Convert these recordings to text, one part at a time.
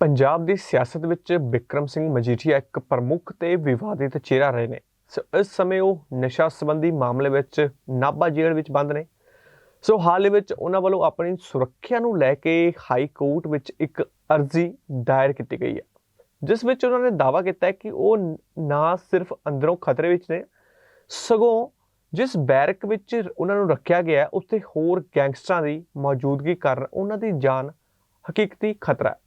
ਪੰਜਾਬ ਦੀ ਸਿਆਸਤ ਵਿੱਚ ਬਿਕਰਮ ਸਿੰਘ ਮਜੀਠੀਆ ਇੱਕ ਪ੍ਰਮੁੱਖ ਤੇ ਵਿਵਾਦਿਤ ਚਿਹਰਾ ਰਹੇ ਨੇ। ਸੋ ਇਸ ਸਮੇਂ ਉਹ ਨਸ਼ਾ ਸੰਬੰਧੀ ਮਾਮਲੇ ਵਿੱਚ ਨਾਭਾ ਜੇਲ੍ਹ ਵਿੱਚ ਬੰਦ ਨੇ। ਸੋ ਹਾਲ ਹੀ ਵਿੱਚ ਉਹਨਾਂ ਵੱਲੋਂ ਆਪਣੀ ਸੁਰੱਖਿਆ ਨੂੰ ਲੈ ਕੇ ਹਾਈ ਕੋਰਟ ਵਿੱਚ ਇੱਕ ਅਰਜ਼ੀ ਦਾਇਰ ਕੀਤੀ ਗਈ ਹੈ। ਜਿਸ ਵਿੱਚ ਉਹਨਾਂ ਨੇ ਦਾਅਵਾ ਕੀਤਾ ਹੈ ਕਿ ਉਹ ਨਾ ਸਿਰਫ ਅੰਦਰੋਂ ਖਤਰੇ ਵਿੱਚ ਨੇ, ਸਗੋਂ ਜਿਸ ਬੈਰਕ ਵਿੱਚ ਉਹਨਾਂ ਨੂੰ ਰੱਖਿਆ ਗਿਆ ਉੱਥੇ ਹੋਰ ਗੈਂਗਸਟਰਾਂ ਦੀ ਮੌਜੂਦਗੀ ਕਾਰਨ ਉਹਨਾਂ ਦੀ ਜਾਨ ਹਕੀਕਤੀ ਖਤਰਾ ਹੈ।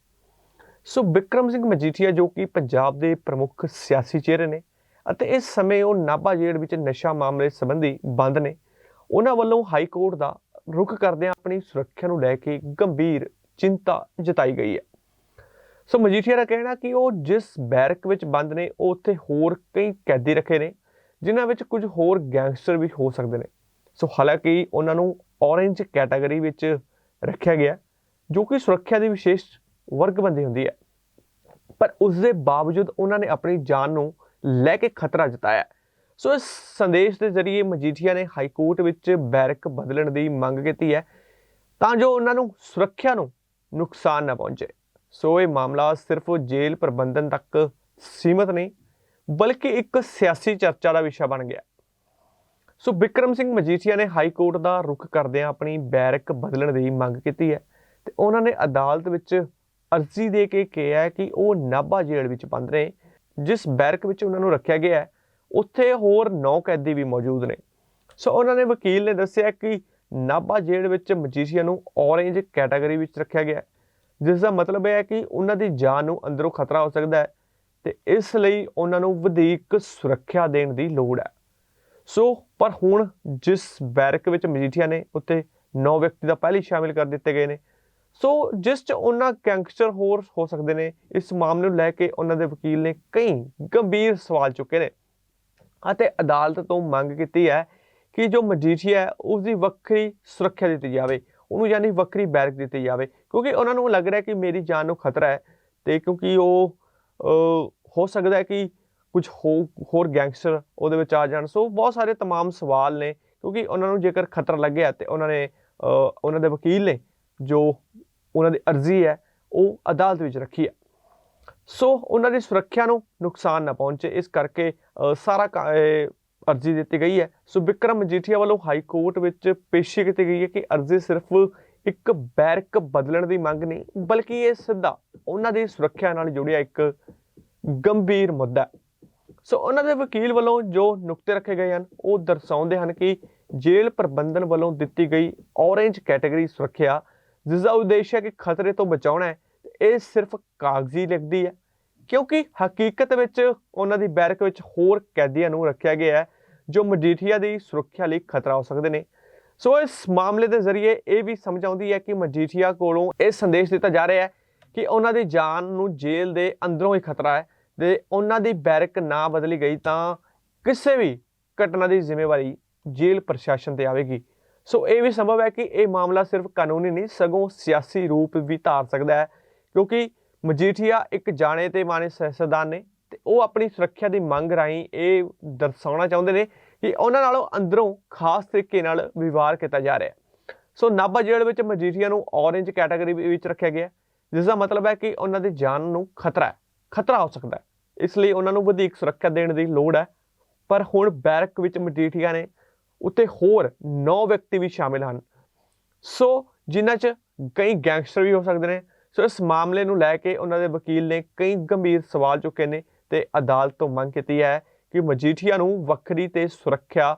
ਸੋ ਬਿਕਰਮ ਸਿੰਘ ਮਜੀਠੀਆ ਜੋ ਕਿ ਪੰਜਾਬ ਦੇ ਪ੍ਰਮੁੱਖ ਸਿਆਸੀ ਚਿਹਰੇ ਨੇ ਅਤੇ ਇਸ ਸਮੇਂ ਉਹ ਨਾਭਾ ਜੇਲ੍ਹ ਵਿੱਚ ਨਸ਼ਾ ਮਾਮਲੇ ਸੰਬੰਧੀ ਬੰਦ ਨੇ, ਉਹਨਾਂ ਵੱਲੋਂ ਹਾਈ ਕੋਰਟ ਦਾ ਰੁਖ ਕਰਦਿਆਂ ਆਪਣੀ ਸੁਰੱਖਿਆ ਨੂੰ ਲੈ ਕੇ ਗੰਭੀਰ ਚਿੰਤਾ ਜਤਾਈ ਗਈ ਹੈ। ਸੋ ਮਜੀਠੀਆ ਦਾ ਕਹਿਣਾ ਕਿ ਉਹ ਜਿਸ ਬੈਰਕ ਵਿੱਚ ਬੰਦ ਨੇ, ਉਹ ਉੱਥੇ ਹੋਰ ਕਈ ਕੈਦੀ ਰੱਖੇ ਨੇ, ਜਿਨ੍ਹਾਂ ਵਿੱਚ ਕੁਝ ਹੋਰ ਗੈਂਗਸਟਰ ਵੀ ਹੋ ਸਕਦੇ ਨੇ। ਸੋ ਹਾਲਾਂਕਿ ਉਹਨਾਂ ਨੂੰ ਔਰੇਂਜ ਕੈਟਾਗਰੀ ਵਿੱਚ ਰੱਖਿਆ ਗਿਆ, ਜੋ ਕਿ ਸੁਰੱਖਿਆ ਦੀ ਵਿਸ਼ੇਸ਼ ਵਰਗਬੰਦੀ ਹੁੰਦੀ ਹੈ। ਪਰ ਉਸ ਦੇ ਬਾਵਜੂਦ ਉਹਨਾਂ ਨੇ ਆਪਣੀ ਜਾਨ ਨੂੰ ਲੈ ਕੇ ਖਤਰਾ ਜਤਾਇਆ। ਸੋ ਇਸ ਸੰਦੇਸ਼ ਦੇ ਜ਼ਰੀਏ ਮਜੀਠੀਆ ਨੇ ਹਾਈ ਕੋਰਟ ਵਿੱਚ ਬੈਰਕ ਬਦਲਣ ਦੀ ਮੰਗ ਕੀਤੀ ਹੈ ਤਾਂ ਜੋ ਉਹਨਾਂ ਨੂੰ ਸੁਰੱਖਿਆ ਨੂੰ ਨੁਕਸਾਨ ਨਾ ਪਹੁੰਚੇ। ਸੋ ਇਹ ਮਾਮਲਾ ਸਿਰਫ ਜੇਲ੍ਹ ਪ੍ਰਬੰਧਨ ਤੱਕ ਸੀਮਤ ਨਹੀਂ, ਬਲਕਿ ਇੱਕ ਸਿਆਸੀ ਚਰਚਾ ਦਾ ਵਿਸ਼ਾ ਬਣ ਗਿਆ। ਸੋ ਬਿਕਰਮ ਸਿੰਘ ਮਜੀਠੀਆ ਨੇ ਹਾਈ ਕੋਰਟ ਦਾ ਰੁਖ ਕਰਦਿਆਂ ਆਪਣੀ ਬੈਰਕ ਬਦਲਣ ਦੀ ਮੰਗ ਕੀਤੀ ਹੈ ਤੇ ਉਹਨਾਂ ਨੇ ਅਦਾਲਤ ਵਿੱਚ ਅਰਜ਼ੀ ਦੇ ਕੇ ਕਿਹਾ ਕਿ ਉਹ ਨਾਭਾ ਜੇਲ੍ਹ ਵਿੱਚ ਬੰਦ ਨੇ ਜਿਸ ਬੈਰਕ ਵਿੱਚ ਉਹਨਾਂ ਨੂੰ ਰੱਖਿਆ ਗਿਆ ਹੈ, ਉੱਥੇ ਹੋਰ 9 ਕੈਦੀ ਵੀ ਮੌਜੂਦ ਨੇ। ਸੋ ਉਹਨਾਂ ਨੇ ਵਕੀਲ ਨੇ ਦੱਸਿਆ ਕਿ ਨਾਭਾ ਜੇਲ੍ਹ ਵਿੱਚ ਮਜੀਸ਼ੀਆ ਨੂੰ ਔਰੇਂਜ ਕੈਟਾਗਰੀ ਵਿੱਚ ਰੱਖਿਆ ਗਿਆ ਜਿਸ ਦਾ ਮਤਲਬ ਇਹ ਹੈ ਕਿ ਉਹਨਾਂ ਦੀ ਜਾਨ ਨੂੰ ਅੰਦਰੋਂ ਖਤਰਾ ਹੋ ਸਕਦਾ ਹੈ ਤੇ ਇਸ ਲਈ ਉਹਨਾਂ ਨੂੰ ਵਧੇਕ ਸੁਰੱਖਿਆ ਦੇਣ ਦੀ ਲੋੜ ਹੈ। ਸੋ, ਪਰ ਹੁਣ ਜਿਸ ਬੈਰਕ ਵਿੱਚ ਮਜੀਠੀਆ ਨੇ ਉੱਤੇ 9 ਵਿਅਕਤੀ ਦਾ ਪਹਿਲੀ ਸ਼ਾਮਿਲ ਕਰ ਦਿੱਤੇ ਗਏ ਨੇ ਸੋ ਜਿਸ ਚ ਉਹਨਾਂ ਗੈਂਗਸਟਰ ਹੋਰ ਹੋ ਸਕਦੇ ਨੇ ਇਸ ਮਾਮਲੇ ਨੂੰ ਲੈ ਕੇ ਉਹਨਾਂ ਦੇ ਵਕੀਲ ਨੇ ਕਈ ਗੰਭੀਰ ਸਵਾਲ ਚੁੱਕੇ ਨੇ ਅਤੇ ਅਦਾਲਤ ਤੋਂ ਮੰਗ ਕੀਤੀ ਹੈ ਕਿ ਜੋ ਮਜੀਠੀਆ ਹੈ ਉਸ ਦੀ ਵੱਖਰੀ ਸੁਰੱਖਿਆ ਦਿੱਤੀ ਜਾਵੇ ਉਹਨੂੰ ਯਾਨੀ ਵੱਖਰੀ ਬੈਰਕ ਦਿੱਤੀ ਜਾਵੇ ਕਿਉਂਕਿ ਉਹਨਾਂ ਨੂੰ ਲੱਗ ਰਿਹਾ ਕਿ ਮੇਰੀ ਜਾਨ ਨੂੰ ਖਤਰਾ ਹੈ ਤੇ ਕਿਉਂਕਿ ਉਹ ਅਹ, ਹੋ ਸਕਦਾ ਹੈ ਕਿ ਕੁਝ ਹੋਰ ਗੈਂਗਸਟਰ ਉਹਦੇ ਵਿੱਚ ਆ ਜਾਣ ਸੋ ਬਹੁਤ ਸਾਰੇ तमाम ਸਵਾਲ ਨੇ ਕਿਉਂਕਿ ਉਹਨਾਂ ਨੂੰ ਜੇਕਰ ਖਤਰਾ ਲੱਗਿਆ ਤੇ ਉਹਨਾਂ ਨੇ ਅਹ, ਉਹਨਾਂ ਦੇ ਵਕੀਲ ਨੇ ਜੋ ਉਹਨਾਂ ਦੀ ਅਰਜ਼ੀ ਹੈ, ਉਹ ਅਦਾਲਤ ਵਿੱਚ ਰੱਖੀ ਹੈ। ਸੋ ਉਹਨਾਂ ਦੀ ਸੁਰੱਖਿਆ ਨੂੰ ਨੁਕਸਾਨ ਨਾ ਪਹੁੰਚੇ, ਇਸ ਕਰਕੇ ਸਾਰਾ ਅਰਜ਼ੀ ਦਿੱਤੀ ਗਈ ਹੈ। ਸੋ ਵਿਕਰਮ ਮਜੀਠੀਆ ਵੱਲੋਂ ਹਾਈ ਕੋਰਟ ਵਿੱਚ ਪੇਸ਼ੀ ਕੀਤੀ ਗਈ ਹੈ ਕਿ ਅਰਜ਼ੀ ਸਿਰਫ ਇੱਕ ਬੈਰਕ ਬਦਲਣ ਦੀ ਮੰਗ ਨਹੀਂ, ਬਲਕਿ ਇਹ ਸਿੱਧਾ ਉਹਨਾਂ ਦੀ ਸੁਰੱਖਿਆ ਨਾਲ ਜੁੜਿਆ ਇੱਕ ਗੰਭੀਰ ਮੁੱਦਾ ਸੋ ਉਹਨਾਂ ਦੇ ਵਕੀਲ ਵੱਲੋਂ ਜੋ ਨੁਕਤੇ ਰੱਖੇ ਗਏ ਹਨ, ਉਹ ਦਰਸਾਉਂਦੇ ਹਨ ਕਿ ਜੇਲ੍ਹ ਪ੍ਰਬੰਧਨ ਵੱਲੋਂ ਦਿੱਤੀ ਗਈ ਔਰੇਂਜ ਕੈਟਾਗਰੀ ਸੁਰੱਖਿਆ ਜਿਸ ਦਾ ਉਦੇਸ਼ ਹੈ ਕਿ ਖਤਰੇ ਤੋਂ ਬਚਾਉਣਾ ਹੈ ਇਹ ਸਿਰਫ ਕਾਗਜ਼ੀ ਲਿਖਦੀ ਹੈ, ਕਿਉਂਕਿ ਹਕੀਕਤ ਵਿੱਚ ਉਹਨਾਂ ਦੀ ਬੈਰਕ ਵਿੱਚ ਹੋਰ ਕੈਦੀਆਂ ਨੂੰ ਰੱਖਿਆ ਗਿਆ ਹੈ, ਜੋ ਮਜੀਠੀਆ ਦੀ ਸੁਰੱਖਿਆ ਲਈ ਖਤਰਾ ਹੋ ਸਕਦੇ ਨੇ। ਸੋ ਇਸ ਮਾਮਲੇ ਦੇ ਜ਼ਰੀਏ ਇਹ ਵੀ ਸਮਝ ਆਉਂਦੀ ਹੈ ਕਿ ਮਜੀਠੀਆ ਕੋਲੋਂ ਇਹ ਸੰਦੇਸ਼ ਦਿੱਤਾ ਜਾ ਰਿਹਾ ਹੈ ਕਿ ਉਹਨਾਂ ਦੀ ਜਾਨ ਨੂੰ ਜੇਲ੍ਹ ਦੇ ਅੰਦਰੋਂ ਹੀ ਖਤਰਾ ਹੈ, ਤੇ ਉਹਨਾਂ ਦੀ ਬੈਰਕ ਨਾ ਬਦਲੀ ਗਈ ਤਾਂ ਕਿਸੇ ਵੀ ਘਟਨਾ ਦੀ ਜ਼ਿੰਮੇਵਾਰੀ ਜੇਲ੍ਹ ਪ੍ਰਸ਼ਾਸਨ ਤੇ ਆਵੇਗੀ। ਸੋ ਇਹ ਵੀ ਸੰਭਵ ਹੈ ਕਿ ਇਹ ਮਾਮਲਾ ਸਿਰਫ ਕਾਨੂੰਨੀ ਨਹੀਂ, ਸਗੋਂ ਸਿਆਸੀ ਰੂਪ ਵੀ ਧਾਰ ਸਕਦਾ ਹੈ। ਕਿਉਂਕਿ ਮਜੀਠੀਆ ਇੱਕ ਜਾਣੇ ਤੇ ਮਾਣੇ ਸਿਆਸਤਦਾਨ ਨੇ ਤੇ ਉਹ ਆਪਣੀ ਸੁਰੱਖਿਆ ਦੀ ਮੰਗ ਰਾਹੀਂ ਇਹ ਦਰਸਾਉਣਾ ਚਾਹੁੰਦੇ ਨੇ ਕਿ ਉਹਨਾਂ ਨਾਲੋਂ ਅੰਦਰੋਂ ਖਾਸ ਤਰੀਕੇ ਨਾਲ ਵਿਵਹਾਰ ਕੀਤਾ ਜਾ ਰਿਹਾ ਹੈ। ਸੋ ਨਾਭਾ ਜੇਲ੍ਹ ਵਿੱਚ ਮਜੀਠੀਆ ਨੂੰ ਔਰੇਂਜ ਕੈਟਾਗਰੀ ਵਿੱਚ ਰੱਖਿਆ ਗਿਆ ਜਿਸ ਦਾ ਮਤਲਬ ਹੈ ਕਿ ਉਹਨਾਂ ਦੀ ਜਾਨ ਨੂੰ ਖਤਰਾ ਹੈ, ਖਤਰਾ ਹੋ ਸਕਦਾ ਹੈ। ਇਸ ਲਈ ਉਹਨਾਂ ਨੂੰ ਵਧੇਕ ਸੁਰੱਖਿਆ ਦੇਣ ਦੀ ਲੋੜ ਹੈ। ਪਰ ਹੁਣ ਬੈਰਕ ਵਿੱਚ ਮਜੀਠੀਆ ਨੇ ਉੱਤੇ ਹੋਰ 9 ਵਿਅਕਤੀ ਵੀ ਸ਼ਾਮਿਲ ਹਨ। ਸੋ ਜਿਨ੍ਹਾਂ 'ਚ ਕਈ ਗੈਂਗਸਟਰ ਵੀ ਹੋ ਸਕਦੇ ਨੇ ਸੋ ਇਸ ਮਾਮਲੇ ਨੂੰ ਲੈ ਕੇ ਉਹਨਾਂ ਦੇ ਵਕੀਲ ਨੇ ਕਈ ਗੰਭੀਰ ਸਵਾਲ ਚੁੱਕੇ ਨੇ ਤੇ ਅਦਾਲਤ ਤੋਂ ਮੰਗ ਕੀਤੀ ਹੈ ਕਿ ਮਜੀਠੀਆ ਨੂੰ ਵੱਖਰੀ ਤੇ ਸੁਰੱਖਿਆ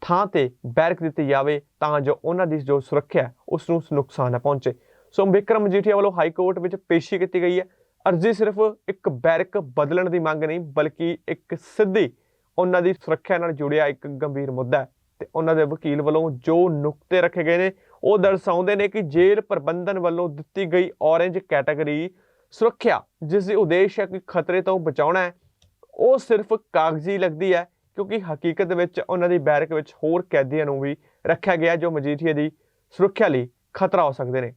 ਥਾਂ ਤੇ ਬੈਰਕ ਦਿੱਤੀ ਜਾਵੇ ਤਾਂ ਜੋ ਉਹਨਾਂ ਦੀ ਜੋ ਸੁਰੱਖਿਆ ਹੈ, ਉਸ ਨੂੰ ਨੁਕਸਾਨ ਨਾ ਪਹੁੰਚੇ। ਸੋ ਵਿਕਰਮ ਮਜੀਠੀਆ ਵੱਲੋਂ ਹਾਈ ਕੋਰਟ ਵਿੱਚ ਪੇਸ਼ੀ ਕੀਤੀ ਗਈ ਹੈ। ਅਰਜ਼ੀ ਸਿਰਫ ਇੱਕ ਬੈਰਕ ਬਦਲਣ ਦੀ ਮੰਗ ਨਹੀਂ ਬਲਕਿ ਇੱਕ ਸਿੱਧੀ ਉਹਨਾਂ ਦੀ ਸੁਰੱਖਿਆ ਨਾਲ ਜੁੜਿਆ ਇੱਕ ਗੰਭੀਰ ਮੁੱਦਾ ਹੈ। ਤੇ ਉਹਨਾਂ ਦੇ ਵਕੀਲ ਵੱਲੋਂ ਜੋ ਨੁਕਤੇ ਰੱਖੇ ਗਏ ਨੇ, ਉਹ ਦਰਸਾਉਂਦੇ ਨੇ ਕਿ ਜੇਲ੍ਹ ਪ੍ਰਬੰਧਨ ਵੱਲੋਂ ਦਿੱਤੀ ਗਈ ਔਰੇਂਜ ਕੈਟਾਗਰੀ ਸੁਰੱਖਿਆ, ਜਿਸ ਦੀ ਉਦੇਸ਼ ਹੈ ਕਿ ਖਤਰੇ ਤੋਂ ਬਚਾਉਣਾ ਹੈ, ਉਹ ਸਿਰਫ ਕਾਗਜ਼ੀ ਲੱਗਦੀ ਹੈ, ਕਿਉਂਕਿ ਹਕੀਕਤ ਵਿੱਚ ਉਹਨਾਂ ਦੀ ਬੈਰਕ ਵਿੱਚ ਹੋਰ ਕੈਦੀਆਂ ਨੂੰ ਵੀ ਰੱਖਿਆ ਗਿਆ ਜੋ ਮਜੀਠੀਏ ਦੀ ਸੁਰੱਖਿਆ ਲਈ ਖਤਰਾ ਹੋ ਸਕਦੇ ਨੇ।